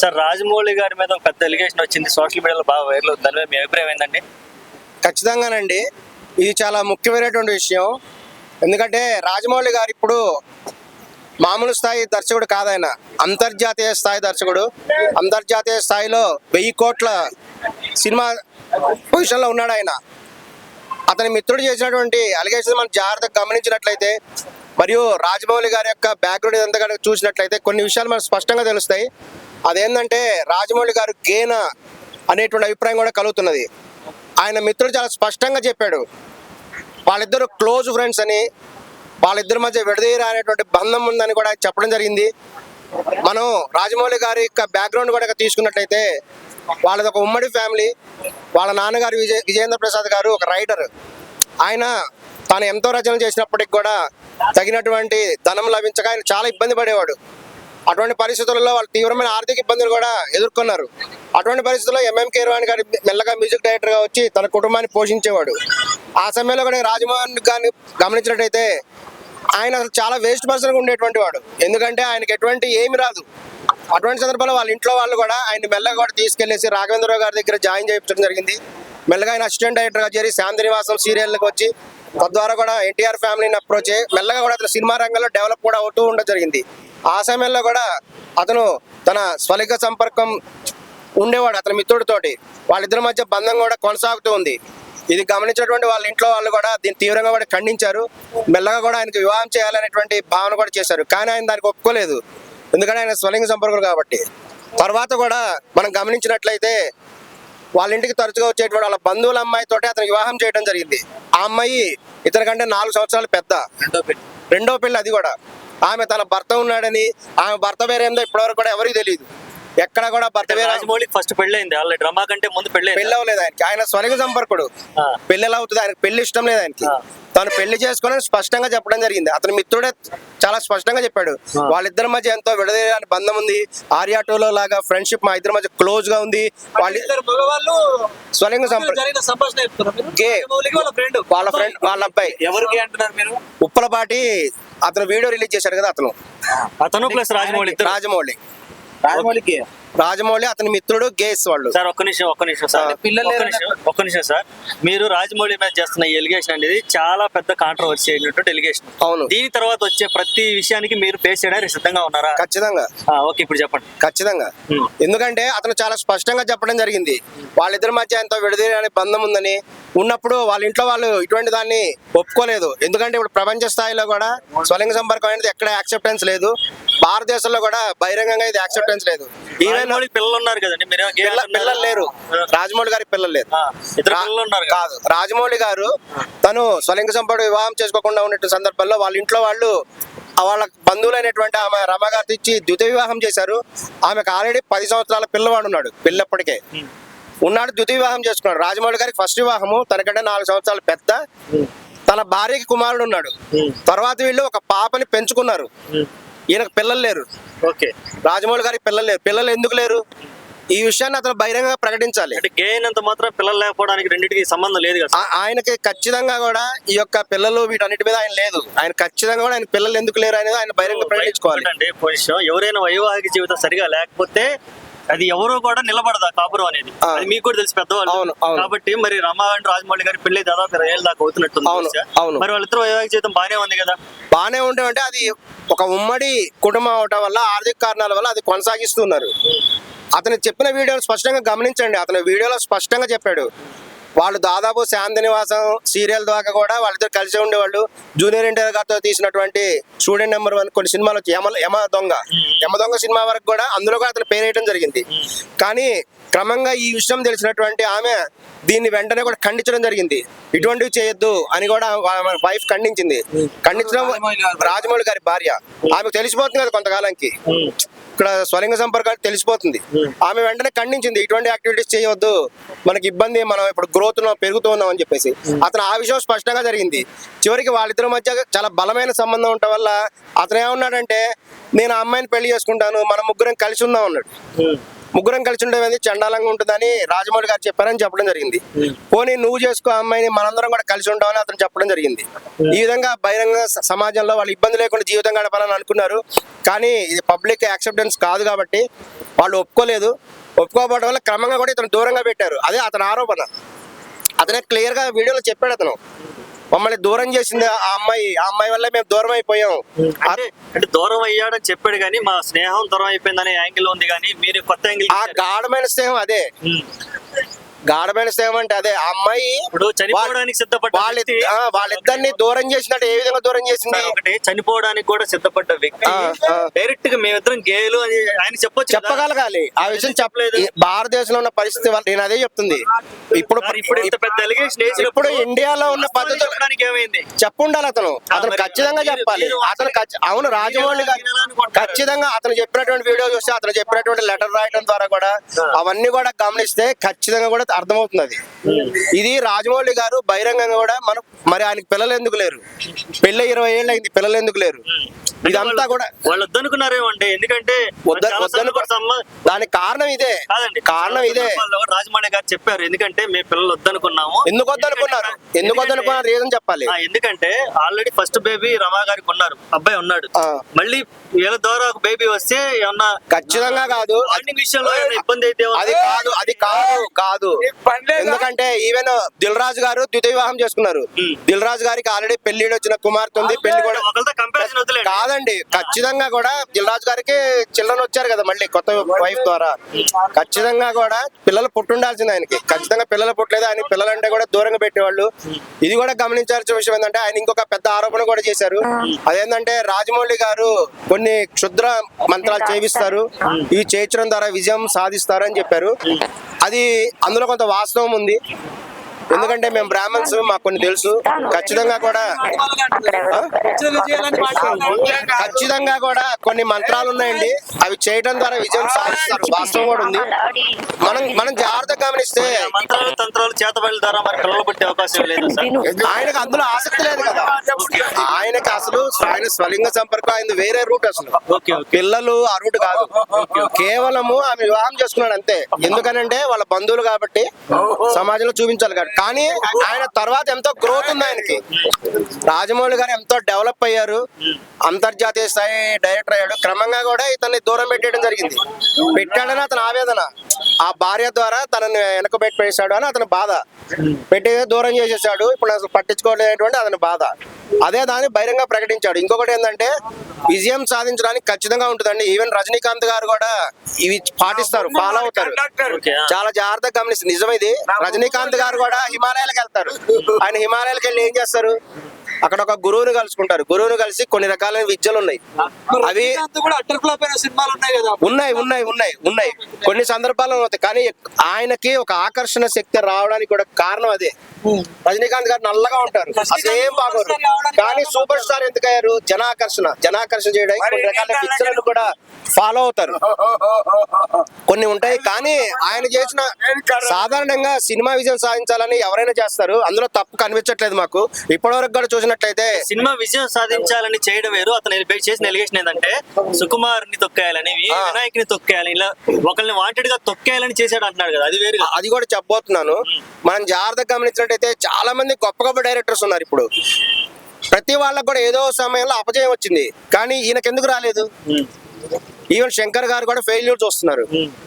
Sir Rajamouli గారి మీద ఒక పెద్ద ఎలిగేషన్ వచ్చింది. సోషల్ మీడియాలో బాగా వైరల్ అవుతుంది. దానిపై మీ అభిప్రాయం ఏంటండి ఖచ్చితంగానండి. ఇది చాలా ముఖ్యమైనటువంటి విషయం. ఎందుకంటే రాజమౌళి గారు ఇప్పుడు మామూలు స్థాయి దర్శకుడు కాదాయన. అంతర్జాతీయ స్థాయి దర్శకుడు. అంతర్జాతీయ స్థాయిలో వెయ్యి కోట్ల సినిమా పొజిషన్లో ఉన్నాడు ఆయన. అతని మిత్రుడు చేసినటువంటి అలిగేషన్ మనం జాగ్రత్తగా గమనించినట్లయితే మరియు రాజమౌళి గారి యొక్క బ్యాక్గ్రౌండ్ ఇదంతా చూసినట్లయితే కొన్ని విషయాలు మనకు స్పష్టంగా తెలుస్తాయి. అదేంటంటే రాజమౌళి గారు గేన అనేటువంటి అభిప్రాయం కూడా కలుగుతున్నది. ఆయన మిత్రుడు చాలా స్పష్టంగా చెప్పాడు. వాళ్ళిద్దరు క్లోజ్ ఫ్రెండ్స్ అని వాళ్ళిద్దరి మధ్య విడదీరానేటువంటి బంధం ఉందని కూడా చెప్పడం జరిగింది. మనం రాజమౌళి గారి యొక్క బ్యాక్గ్రౌండ్ కూడా తీసుకున్నట్లయితే వాళ్ళది ఒక ఉమ్మడి ఫ్యామిలీ. వాళ్ళ నాన్నగారు విజయ విజయేంద్ర ప్రసాద్ గారు ఒక రైటర్. ఆయన తాను ఎంతో రచనలు చేసినప్పటికి కూడా తగినటువంటి ధనం లభించక ఆయన చాలా ఇబ్బంది పడేవాడు. అటువంటి పరిస్థితులలో వాళ్ళు తీవ్రమైన ఆర్థిక ఇబ్బందులు కూడా ఎదుర్కొన్నారు. అటువంటి పరిస్థితుల్లో ఎంఎం కేర్వాణి గారి మెల్లగా మ్యూజిక్ డైరెక్టర్గా వచ్చి తన కుటుంబాన్ని పోషించేవాడు. ఆ సమయంలో కూడా రాజమోహన్ గారిని గమనించినట్టయితే ఆయన అసలు చాలా వేస్ట్ పర్సన్గా ఉండేటువంటి వాడు. ఎందుకంటే ఆయనకి ఎటువంటి ఏమి రాదు. అటువంటి సందర్భంలో వాళ్ళ ఇంట్లో వాళ్ళు కూడా ఆయన మెల్లగా కూడా తీసుకెళ్ళేసి రాఘవేంద్రరావు గారి దగ్గర జాయిన్ చేయించడం జరిగింది. మెల్లగా ఆయన అసిస్టెంట్ డైరెక్టర్గా చేరి శాంతినివాసం సీరియల్కి వచ్చి తద్వారా కూడా ఎన్టీఆర్ ఫ్యామిలీని అప్రోచ్ అయ్యి మెల్లగా కూడా అతను సినిమా రంగంలో డెవలప్ కూడా అవుతూ ఉండడం జరిగింది. ఆ సమయంలో కూడా అతను తన స్వలిక సంపర్కం ఉండేవాడు అతని మిత్రుడితోటి. వాళ్ళిద్దరి మధ్య బంధం కూడా కొనసాగుతూ ఉంది. ఇది గమనించినటువంటి వాళ్ళ ఇంట్లో వాళ్ళు కూడా దీన్ని తీవ్రంగా కూడా ఖండించారు. మెల్లగా కూడా ఆయనకు వివాహం చేయాలనేటువంటి భావన కూడా చేశారు. కానీ ఆయన దానికి ఒప్పుకోలేదు. ఎందుకంటే ఆయన స్వలింగ సంపర్కులు కాబట్టి. తర్వాత కూడా మనం గమనించినట్లయితే వాళ్ళ ఇంటికి తరచుగా వచ్చేటువంటి వాళ్ళ బంధువుల అమ్మాయితోటి అతను వివాహం చేయడం జరిగింది. ఆ అమ్మాయి ఇతనికంటే నాలుగు సంవత్సరాలు పెద్ద. రెండో పెళ్ళి. రెండో పెళ్ళి అది కూడా. ఆమె తన భర్త ఉన్నాడని ఆమె భర్త వేరేందో ఇప్పటివరకు కూడా ఎవరికి తెలియదు ఎక్కడ కూడా భర్త వేరే రాజమౌళికి ఫస్ట్ పెళ్ళైంది ఆల్రెడీ డ్రామా కంటే ముందు పెళ్ళైంది పెళ్ళి అవ్వలేదు ఆయనకి. ఆయన స్వలింగ సంపర్కుడు. ఆ. పెళ్ళి ఎలా అవుతుంది ఆయనకి పెళ్ళి ఇష్టం లేదు ఆయనకి. తను పెళ్ళి చేసుకుని స్పష్టంగా చెప్పడం జరిగింది. అతని మిత్రుడే చాలా స్పష్టంగా చెప్పాడు. వాళ్ళిద్దరి మధ్య ఎంతో విడదీయని బంధం ఉంది. ఆర్యా టూలో లాగా ఫ్రెండ్షిప్ మా ఇద్దరి మధ్య క్లోజ్గా ఉంది వాళ్ళ స్వలింగ వాళ్ళ ఫ్రెండ్ వాళ్ళ అబ్బాయి. ఎవరికి అంటున్నారు మీరు? ఉప్పలపాటి అతను వీడియో రిలీజ్ చేశాడు కదా అతను. అతను ప్లస్ రాజమౌళి రాజమౌళి. రాజమౌళికి? రాజమౌళి అతని మిత్రుడు గేస్ వాళ్ళు. సార్ ఒక్క నిమిషం ఒక్క నిమిషం సార్. పిల్లలు ఒక్క. నిమిషం ఒక్క నిమిషం సార్. మీరు రాజమౌళి మీద చేస్తున్న ఎలిగేషన్ అనేది చాలా పెద్ద కాంట్రవర్సీ అయినటువంటి ఎలిగేషన్. అవును. దీని తర్వాత వచ్చే ప్రతి విషయానికి మీరు ఫేస్ చేయడానికి సిద్ధంగా ఉన్నారా? ఖచ్చితంగా. ఆ, ఓకే ఇప్పుడు చెప్పండి. ఖచ్చితంగా. ఎందుకంటే అతను చాలా స్పష్టంగా చెప్పడం జరిగింది. వాళ్ళిద్దరి మధ్య ఎంతో విడదీయని బంధం ఉందని ఉన్నప్పుడు వాళ్ళ ఇంట్లో వాళ్ళు ఇటువంటి దాన్ని ఒప్పుకోలేదు. ఎందుకంటే ఇప్పుడు ప్రపంచ స్థాయిలో కూడా స్వలింగ సంపర్కం అనేది ఎక్కడ యాక్సెప్టెన్స్ లేదు. భారతదేశంలో కూడా బహిరంగంగా ఇది యాక్సెప్టెన్స్ లేదు. ఈవెన్ పిల్లలు ఉన్నారు కదండి. పిల్లలు లేరు. రాజమౌళి గారికి పిల్లలు లేరు. కదా. రాజమౌళి గారు తను స్వలింగ సంపర్క వివాహం చేసుకోకుండా ఉన్నట్టు సందర్భంలో వాళ్ళ ఇంట్లో వాళ్ళు వాళ్ళ బంధువులైనటువంటి ఆమె రమ గారితో ఇచ్చి ద్వితీయ వివాహం చేశారు. ఆమెకు ఆల్రెడీ పది సంవత్సరాల పిల్లవాడు ఉన్నాడు పిల్లప్పటికే ఉన్నాడు ద్వితీయ వివాహం చేసుకున్నాడు. రాజమౌళి గారికి ఫస్ట్ వివాహము తనకంటే నాలుగు సంవత్సరాలు పెద్ద. తన భార్యకి కుమారుడు ఉన్నాడు. తర్వాత వీళ్ళు ఒక పాపని పెంచుకున్నారు. ఈయనకు పిల్లలు లేరు. ఓకే. రాజమౌళి గారికి పిల్లలు లేరు. పిల్లలు ఎందుకు లేరు? ఈ విషయాన్ని అతను బహిరంగంగా ప్రకటించాలి. అంటే గే అయినంత మాత్రం పిల్లలు లేకపోవడానికి రెండింటికి సంబంధం లేదు కదా ఆయనకి ఖచ్చితంగా కూడా ఈ యొక్క పిల్లలు వీటన్నిటి మీద ఆయన లేదు. ఆయన ఖచ్చితంగా కూడా ఆయన పిల్లలు ఎందుకు లేరు అనేది ఆయన బహిరంగ ప్రకటించుకోవాలి. ఎవరైనా వైవాహిక జీవితం సరిగా లేకపోతే అది ఎవరు కూడా నిలబడదు ఆ కాపురం అనేది. అది మీకు కూడా తెలుసు పెద్దవాళ్ళు అవును, అవును. కాబట్టి మరి రమా అండ్ రాజమౌళి గారి పెళ్ళి దాదాపు ఇరవై ఏళ్ళ దాకా అవుతున్నట్టుంది. అవును. మరి వాళ్ళిద్దరు వైవాహిక జీవితం బానే ఉంది కదా బాగానే ఉంటే అంటే అది ఒక ఉమ్మడి కుటుంబం అవటం వల్ల ఆర్థిక కారణాల వల్ల అది కొనసాగిస్తున్నారు అతను చెప్పిన వీడియోలు స్పష్టంగా గమనించండి అతను వీడియోలో స్పష్టంగా చెప్పాడు వాళ్ళు దాదాపు శాంతి నివాసం సీరియల్ దాకా కూడా వాళ్ళిద్దరు కలిసి ఉండేవాళ్ళు. జూనియర్ ఎన్టీఆర్ గారితో తీసినటువంటి స్టూడెంట్ నెంబర్ వన్ కొన్ని సినిమాలు వచ్చి యమ యమ దొంగ. యమ దొంగ సినిమా వరకు కూడా అందులో కూడా అతను పేరు వేయడం జరిగింది. కానీ క్రమంగా ఈ విషయం తెలిసినటువంటి ఆమె దీన్ని వెంటనే కూడా ఖండించడం జరిగింది. ఇటువంటివి చేయొద్దు అని కూడా వైఫ్ ఖండించింది. ఖండించడం రాజమౌళి గారి. రాజమౌళి గారి భార్య. ఆమెకు తెలిసిపోతుంది కదా కొంతకాలానికి. ఇక్కడ స్వలింగ సంపర్కాలు తెలిసిపోతుంది. ఆమె వెంటనే ఖండించింది ఇటువంటి యాక్టివిటీస్ చేయవద్దు మనకి ఇబ్బంది మనం ఇప్పుడు గ్రోత్ పెరుగుతూ ఉన్నాం అని చెప్పేసి. అతను ఆ విషయం స్పష్టంగా జరిగింది. చివరికి వాళ్ళిద్దరి మధ్య చాలా బలమైన సంబంధం ఉండటం వల్ల అతను ఏమన్నాడంటే నేను ఆ అమ్మాయిని పెళ్ళి చేసుకుంటాను మన ముగ్గురం కలిసి ఉందాం అన్నాడు. ముగ్గురం కలిసి ఉండేది చండాలంగా ఉంటుందని రాజమౌళి గారు చెప్పారని చెప్పడం జరిగింది. పోనీ నువ్వు చేసుకో అమ్మాయిని మనందరం కూడా కలిసి ఉంటామని అతను చెప్పడం జరిగింది. ఈ విధంగా బహిరంగ సమాజంలో వాళ్ళు ఇబ్బంది లేకుండా జీవితం గడపాలని అనుకున్నారు. కానీ ఇది పబ్లిక్ యాక్సెప్టెన్స్ కాదు కాబట్టి వాళ్ళు ఒప్పుకోలేదు. ఒప్పుకోకపోవడం వల్ల క్రమంగా కూడా ఇతను దూరంగా పెట్టారు. అదే అతని ఆరోపణ. అతనే క్లియర్గా వీడియోలో చెప్పాడు అతను. మమ్మల్ని దూరం చేసింది ఆ అమ్మాయి. ఆ అమ్మాయి వల్ల మేము దూరం అయిపోయాం. అంటే అంటే దూరం అయ్యాడని చెప్పాడు కానీ మా స్నేహం దూరం అయిపోయిందనే యాంగిల్ ఉంది కానీ మీరు కొత్త యాంగిల్ ఆ గాఢమైన స్నేహం అదే. గాఢమైన స్నేహం అంటే అదే ఆ అమ్మాయి ఇప్పుడు చనిపోవడానికి సిద్ధపడ్డ వాళ్ళ వాళ్ళిద్దరిని దూరం చేసినట్టు ఏ విధంగా దూరం చేసింది ఒకటి చనిపోవడానికి కూడా సిద్ధపడ్డ వ్యక్తి. డైరెక్ట్గా మేమిద్దరం గేలు అని ఆయన చెప్పొచ్చు. చెప్పగలగాలి ఆ విషయం చెప్పలేదు. భారతదేశంలో ఉన్న పరిస్థితి నేను అదే చెప్తుంది ఇప్పుడు ఇప్పుడు ఇంత పెద్ద ఇప్పుడు ఇండియాలో ఉన్న చెప్పడానికి ఏమైంది చెప్పుండాలి అతను అతను ఖచ్చితంగా చెప్పాలి అతను అవును రాజమౌళి. ఖచ్చితంగా అతను చెప్పినటువంటి వీడియో చూస్తే అతను చెప్పినటువంటి లెటర్ రాయడం ద్వారా కూడా అవన్నీ కూడా గమనిస్తే ఖచ్చితంగా కూడా అర్థమవుతుంది అది ఇది రాజమౌళి గారు బహిరంగంగా కూడా మనం మరి ఆయనకి పిల్లలు ఎందుకు లేరు? పెళ్ళి ఇరవై ఏళ్ళు అయింది పిల్లలు ఎందుకు లేరు? ఇదంతా కూడా వాళ్ళు వద్దనుకున్నారేమో అంటే ఎందుకంటే దానికి కారణం ఇదే. కారణం ఇదే. రాజమౌళి గారు చెప్పారు ఎందుకంటే మీ పిల్లలు వద్దనుకున్నాము. ఎందుకు వద్దనుకున్నారు? ఎందుకు వద్దనుకున్నారు? రీజన్ చెప్పాలి. ఎందుకంటే ఆల్రెడీ ఫస్ట్ బేబీ రమా గారికి ఉన్నారు అబ్బాయి ఉన్నాడు. మళ్ళీ వీళ్ళ ద్వారా ఒక బేబీ వస్తే ఏమన్నా ఖచ్చితంగా కాదు. బాండింగ్ విషయంలో ఇబ్బంది అయితే అది కాదు అది కాదు కాదు. ఎందుకంటే ఈవెన్ దిల్ రాజు గారు ద్వితీయ వివాహం చేసుకున్నారు. దిల్ రాజు గారికి ఆల్రెడీ పెళ్ళి వచ్చిన కుమార్తె ఉంది పెళ్ళి కూడా కాదండి ఖచ్చితంగా కూడా దిల్ రాజు గారికి చిల్డ్రన్ వచ్చారు కదా మళ్ళీ కొత్త వైఫ్ ద్వారా. ఖచ్చితంగా కూడా పిల్లలు పుట్టుండాల్సింది ఆయనకి. ఖచ్చితంగా పిల్లలు పుట్టలేదు ఆయన పిల్లలంటే కూడా దూరంగా పెట్టేవాళ్ళు. ఇది కూడా గమనించాల్సిన విషయం ఏంటంటే ఆయన ఇంకొక పెద్ద ఆరోపణ కూడా చేశారు. అదేంటంటే రాజమౌళి గారు కొన్ని క్షుద్ర మంత్రాలు చేపిస్తారు ఇవి చేయించడం ద్వారా విజయం సాధిస్తారు అని చెప్పారు. అది అందులో కొంత వాస్తవం ఉంది. ఎందుకంటే మేము బ్రాహ్మణ్స్ మాకు కొన్ని తెలుసు. ఖచ్చితంగా కూడా? ఖచ్చితంగా కూడా కొన్ని మంత్రాలు ఉన్నాయండి. అవి చేయడం ద్వారా విజయం సాధిస్తారు. వాస్తవం కూడా ఉంది. మనం మనం జాగ్రత్తగా గమనిస్తే మంత్రాలు తంత్రాలు చేతబడి ద్వారా మరి పిల్లలు పుట్టే అవకాశం లేదు ఆయనకు అందులో ఆసక్తి లేదు కదా. ఆయనకి అసలు ఆయన స్వలింగ సంపర్కం ఆయన వేరే రూట్ అసలు. పిల్లలు ఆ రూట్ కాదు. కేవలము ఆమె వివాహం చేసుకున్నాడు అంతే. ఎందుకనంటే వాళ్ళ బంధువులు కాబట్టి సమాజంలో చూపించాలి కాబట్టి కానీ ఆయన తర్వాత ఎంతో గ్రోత్ ఉంది ఆయనకి. రాజమౌళి గారు ఎంతో డెవలప్ అయ్యారు. అంతర్జాతీయ స్థాయి డైరెక్టర్ అయ్యాడు. క్రమంగా కూడా ఇతన్ని దూరం పెట్టేయడం జరిగింది. పెట్టాడని అతని ఆవేదన. ఆ భార్య ద్వారా తనని వెనకబెట్టి పెట్టేశాడు అని అతని బాధ. పెట్టి దూరం చేసేసాడు. ఇప్పుడు అసలు పట్టించుకోలేనటువంటి అతని బాధ. అదే దాన్ని బహిరంగ ప్రకటించాడు. ఇంకొకటి ఏంటంటే విజయం సాధించడానికి ఖచ్చితంగా ఉంటుందండి. ఈవెన్ రజనీకాంత్ గారు కూడా ఇవి పాటిస్తారు ఫాలో అవుతారు. చాలా జాగ్రత్తగా గమనిస్తుంది నిజం ఇది. రజనీకాంత్ గారు కూడా హిమాలయాలకు వెళ్తారు. ఆయన హిమాలయాలకు వెళ్ళి ఏం చేస్తారు? అక్కడ ఒక గురువుని కలుసుకుంటారు. గురువుని కలిసి కొన్ని రకాలైన విద్యలు ఉన్నాయి. అవి ఉన్నాయి కదా ఉన్నాయి ఉన్నాయి ఉన్నాయి కొన్ని సందర్భాల్లో అవుతాయి. కానీ ఆయనకి ఒక ఆకర్షణ శక్తి రావడానికి కూడా కారణం అదే. రజనీకాంత్ గారు నల్లగా ఉంటారు. అసలు ఏం బాగోరు. కానీ సూపర్ స్టార్ ఎందుకయ్యారు? జనాకర్షణ. జనాకర్షణ చేయడానికి కొన్ని రకాల పిక్చర్లు కూడా ఫాలో అవుతారు. కొన్ని ఉంటాయి. కానీ ఆయన చేసిన సాధారణంగా సినిమా విజయం సాధించాలని ఎవరైనా చేస్తారు. అందులో తప్పు కనిపించట్లేదు మాకు. ఇప్పటివరకు కూడా చూసినట్లయితే సినిమా విజయం సాధించాలని చేయడం వేరు. అతను చేసిన ఎలిగేషన్ ఏంటంటే సుకుమార్ని తొక్కేయాలని. వినాయక్ని తొక్కేయాలని ఇలా ఒకరిని వాంటెడ్గా తొక్కేయాలని చేశాడు అంటున్నాడు కదా. అది వేరు. అది కూడా చెప్పబోతున్నాను. మనం జాగ్రత్తగా గమనించినట్టయితే చాలా మంది గొప్ప గొప్ప డైరెక్టర్స్ ఉన్నారు ఇప్పుడు. ప్రతి వాళ్ళకు కూడా ఏదో సమయంలో అపజయం వచ్చింది. కానీ ఈయనకి ఎందుకు రాలేదు. ఈవెన్ శంకర్ గారు కూడా ఫెయిల్యూర్స్ వస్తున్నారు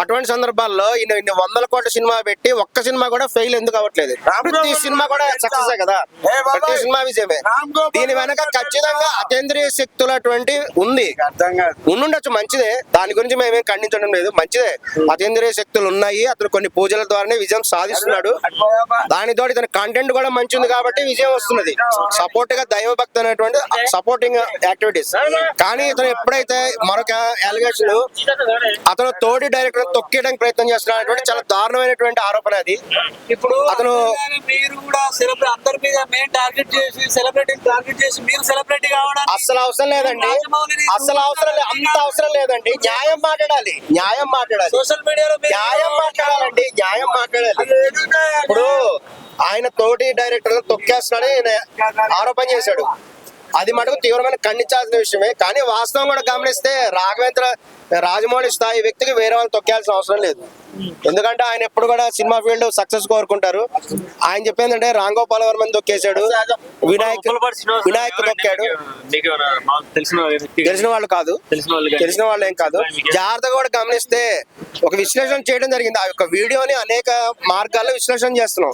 అటువంటి సందర్భాల్లో ఈయన ఇన్ని వందల కోట్ల సినిమా పెట్టి ఒక్క సినిమా కూడా ఫెయిల్ ఎందుకు అవ్వట్లేదు? ప్రతి సినిమా కూడా సక్సెస్ కదా? ప్రతి సినిమా విజయమే. దీని వెనక ఖచ్చితంగా అతేంద్రియ శక్తులటువంటి ఉంది. ఉండుండొచ్చు మంచిదే. దాని గురించి మేమేం ఖండించడం లేదు. మంచిదే. అతీంద్రియ శక్తులు ఉన్నాయి. అతను కొన్ని పూజల ద్వారానే విజయం సాధిస్తున్నాడు. దానితో ఇతని కంటెంట్ కూడా మంచి ఉంది కాబట్టి విజయం వస్తున్నది. సపోర్ట్గా దైవ భక్తి అనేటువంటి సపోర్టింగ్ యాక్టివిటీస్ కానీ ఇతను ఎప్పుడైతే మరొక అలిగేషన్ అతను తోటి డైరెక్టర్ తొక్కేయడానికి ప్రయత్నం చేస్తున్నాడు చాలా దారుణమైనటువంటి ఆరోపణ అది. ఇప్పుడు అతను మీరు కూడా సెలబ్రేట్ అందరి మీద మెయిన్ టార్గెట్ చేసి సెలబ్రిటీ టార్గెట్ చేసి మీరు సెలబ్రిటీ కావడానికి అస్సలు అవసరం లేదండి. అస్సలు అవసరం లేదు అంత అవసరం లేదండి. న్యాయం మాట్లాడాలి. న్యాయం మాట్లాడాలి. సోషల్ మీడియాలో న్యాయం మాట్లాడాలండి. న్యాయం మాట్లాడాలి. ఇప్పుడు ఆయన తోటి డైరెక్టర్ తొక్కేస్తున్నాడని ఆయన ఆరోపణ చేశాడు. అది మటుకు తీవ్రమైన ఖండించాల్సిన విషయమే. కానీ వాస్తవం కూడా గమనిస్తే రాఘవేంద్ర రాజమౌళి స్థాయి వ్యక్తికి వేరే వాళ్ళు తొక్కాల్సిన అవసరం లేదు. ఎందుకంటే ఆయన ఎప్పుడు కూడా సినిమా ఫీల్డ్ సక్సెస్ కోరుకుంటారు. ఆయన చెప్పింది అంటే రామ్ గోపాల్ వర్మని తొక్కేశాడు? వినాయక్ వినాయక్? తొక్కాడు. తెలిసిన వాళ్ళు కాదు. తెలిసిన వాళ్ళు కానీ? తెలిసిన వాళ్ళు ఏం కాదు. జాగ్రత్తగా కూడా గమనిస్తే ఒక విశ్లేషణ చేయడం జరిగింది. ఆ యొక్క వీడియోని అనేక మార్గాల్లో విశ్లేషణ చేస్తున్నాం.